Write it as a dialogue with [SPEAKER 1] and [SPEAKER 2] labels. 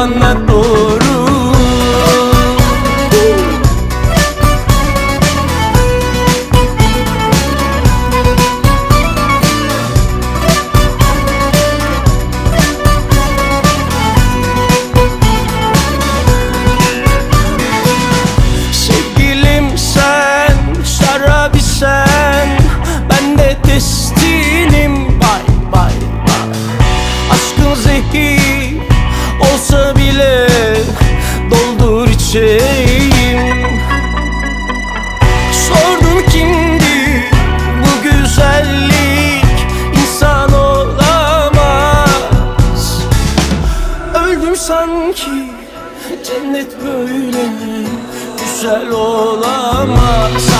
[SPEAKER 1] വന്ന şeyim Sordun kimdi bu güzellik? İnsan olamaz. Öldüm sanki cennet böyle güzel olamaz.